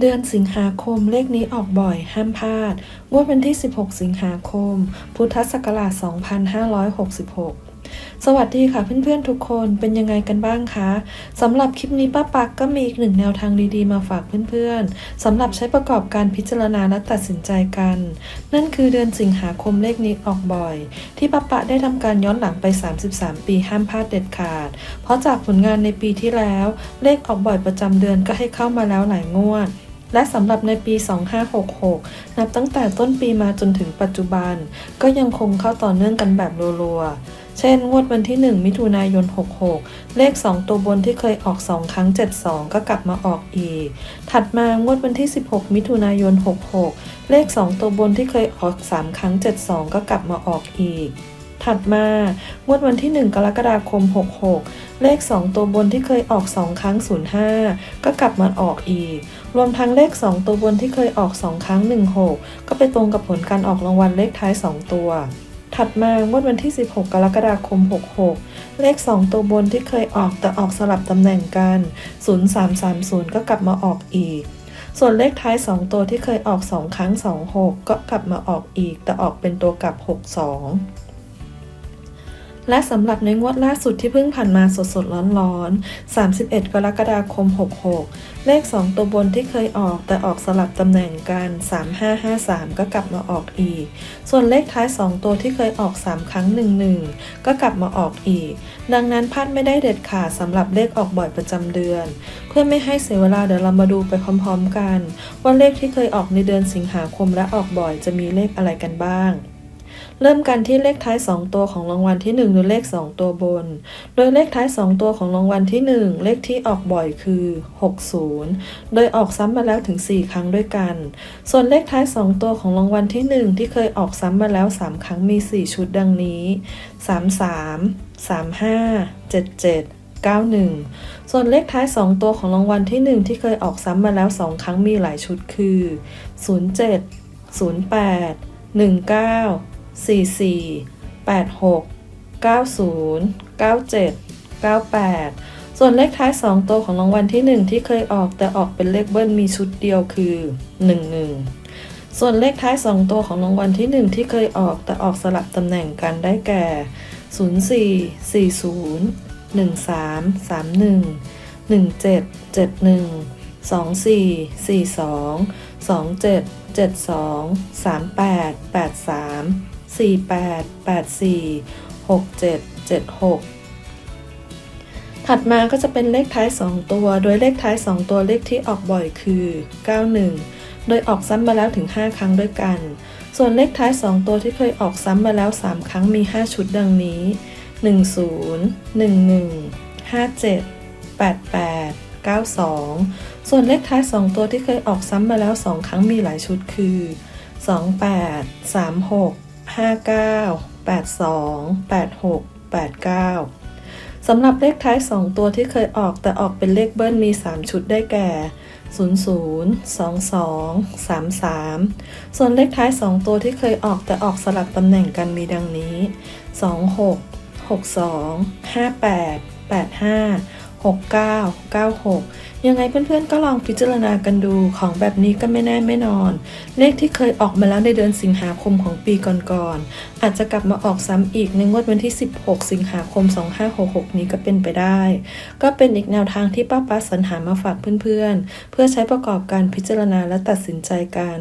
เดือนสิงหาคมเลขนี้ออกบ่อยห้ามพลาด งวดวันที่ 16 สิงหาคม พุทธศักราช 2566 สวัสดีค่ะเพื่อนๆทุกคนเป็นยังไงกันบ้างคะสำหรับคลิปนี้ป้าปักก็มีอีกหนึ่งแนวทางดีๆมาฝากเพื่อนๆสำหรับใช้ประกอบการพิจารณาและตัดสินใจกัน นั่นคือเดือนสิงหาคมเลขนี้ออกบ่อย ที่ป้าปะได้ทำการย้อนหลังไป 33 ปีห้ามพลาดเด็ดขาด เพราะจากผลงานในปีที่แล้ว เลขออกบ่อยประจำเดือนก็ให้เข้ามาแล้วหลายงวด และสำหรับในปี 2566 นับตั้งแต่ต้นปีมาจนถึงปัจจุบัน ก็ยังคงเข้าต่อเนื่องกันแบบรัวๆ เช่น งวดวันที่ 1 มิถุนายน 66 เลข 2 ตัวบนที่เคยออก 2 ครั้ง 72 ก็กลับมาออกอีก ถัดมางวดวันที่ 16 มิถุนายน 66 เลข 2 ตัวบนที่เคยออก 3 ครั้ง 72 ก็กลับมาออกอีก ถัดมางวดวันที่ 1 กรกฎาคม 66 เลข 2 ตัวบนที่เคยออก 2 ครั้ง 05 ก็กลับมาออกอีก รวมทั้งเลข 2 ตัวบนที่เคยออก 2 ครั้ง 16 ก็ไปตรงกับผลการออกรางวัลเลขท้าย 2 ตัวถัดมางวดวันที่ 16 กรกฎาคม 66 เลข 2 ตัวบนที่เคยออกแต่ออกสลับตำแหน่งกัน 0330 ก็กลับมาออกอีก ส่วนเลขท้าย 2 ตัวที่เคยออก 2 ครั้ง 26 ก็กลับมาออกอีก แต่ออกเป็นตัวกลับ 62 และสำหรับในงวดล่าสุดที่เพิ่งผ่านมาสดๆร้อนๆ 31 กรกฎาคม 66 เลข 2 ตัวบนที่เคยออกแต่ออกสลับตำแหน่งกัน 3553 ก็กลับมาออกอีก ส่วนเลขท้าย 2 ตัวที่เคยออก 3 ครั้ง 11 ก็กลับมาออกอีก ดังนั้นพลาดไม่ได้เด็ดขาดสำหรับเลขออกบ่อยประจำเดือน เพื่อไม่ให้เสียเวลาเดี๋ยวเรามาดูไปพร้อมๆกัน ว่าเลขที่เคยออกในเดือนสิงหาคมและออกบ่อยจะมีเลขอะไรกันบ้าง เริ่มกันที่เลขท้าย 2 ตัวของรางวัลที่ 1 หรือเลข 2 ตัวบน โดยเลขท้าย 2 ตัวของรางวัลที่ 1 เลขที่ออกบ่อยคือ 60 โดยออกซ้ำมาแล้วถึง 4 ครั้งด้วยกัน ส่วนเลขท้าย 2 ตัวของรางวัลที่ 1 ที่เคยออกซ้ำมาแล้ว 3 ครั้งมี 4 ชุดดังนี้ 33 35 77 91 ส่วนเลขท้าย 2 ตัวของรางวัลที่ 1 ที่เคยออกซ้ำมาแล้ว 2 ครั้งมีหลายชุดคือ 07 08 19 44 86 90 97 98 ส่วนเลขท้าย 2 ตัวของรางวัลที่ 1 ที่เคยออกแต่ออกเป็นเลขเบิ้ลมีชุดเดียวคือ 11 ส่วนเลขท้าย 2 ตัวของรางวัลที่ 1 ที่เคยออกแต่ออกสลับตำแหน่งกันได้แก่ 04 40 13 31 17 71 24 42 27 72 38 83 48 84 67 76 ถัดมาก็จะเป็นเลขท้าย 2 ตัว โดยเลขท้าย 2 ตัวเลขที่ออกบ่อยคือ 91 โดยออกซ้ำมาแล้วถึง 5 ครั้งด้วยกัน ส่วนเลขท้าย 2 ตัวที่เคยออกซ้ำมาแล้ว 3 ครั้งมี 5 ชุดดังนี้ 10 11 57 88 92 ส่วนเลขท้าย 2 ตัวที่เคยออกซ้ำมาแล้ว 2 ครั้งมีหลายชุดคือ 28 36 59 82 86 89 สำหรับเลขท้าย 2 ตัวที่เคยออกแต่ออกเป็นเลขเบิ้ลมี 3 ชุดได้แก่ 00 22 33 ส่วนเลขท้าย 2 ตัวที่เคยออกแต่ออกสลับตำแหน่งกันมีดังนี้ 26 62 58 85 69 96 ยังไงเพื่อนๆก็ลองพิจารณากันดูของแบบนี้ก็ไม่แน่ไม่นอน เลขที่เคยออกมาแล้วในเดือนสิงหาคมของปีก่อนๆ อาจจะกลับมาออกซ้ำอีกในงวดวันที่ 16 สิงหาคม 2566 นี้ก็เป็นไปได้ ก็เป็นอีกแนวทางที่ป้าป้าสรรหามาฝากเพื่อนๆ เพื่อใช้ประกอบการพิจารณาและตัดสินใจกัน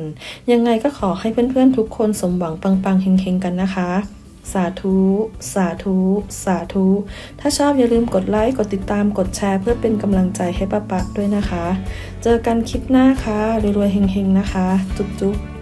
ยังไงก็ขอให้เพื่อนๆทุกคนสมหวังปังๆเฮงๆกันนะคะ สาธุ สาธุ สาธุ ถ้าชอบอย่าลืมกดไลค์ กดติดตาม กดแชร์เพื่อเป็นกำลังใจให้ป้าปะด้วยนะคะ เจอกันคลิปหน้าค่ะรวยๆเฮงๆนะคะ จุ๊บๆ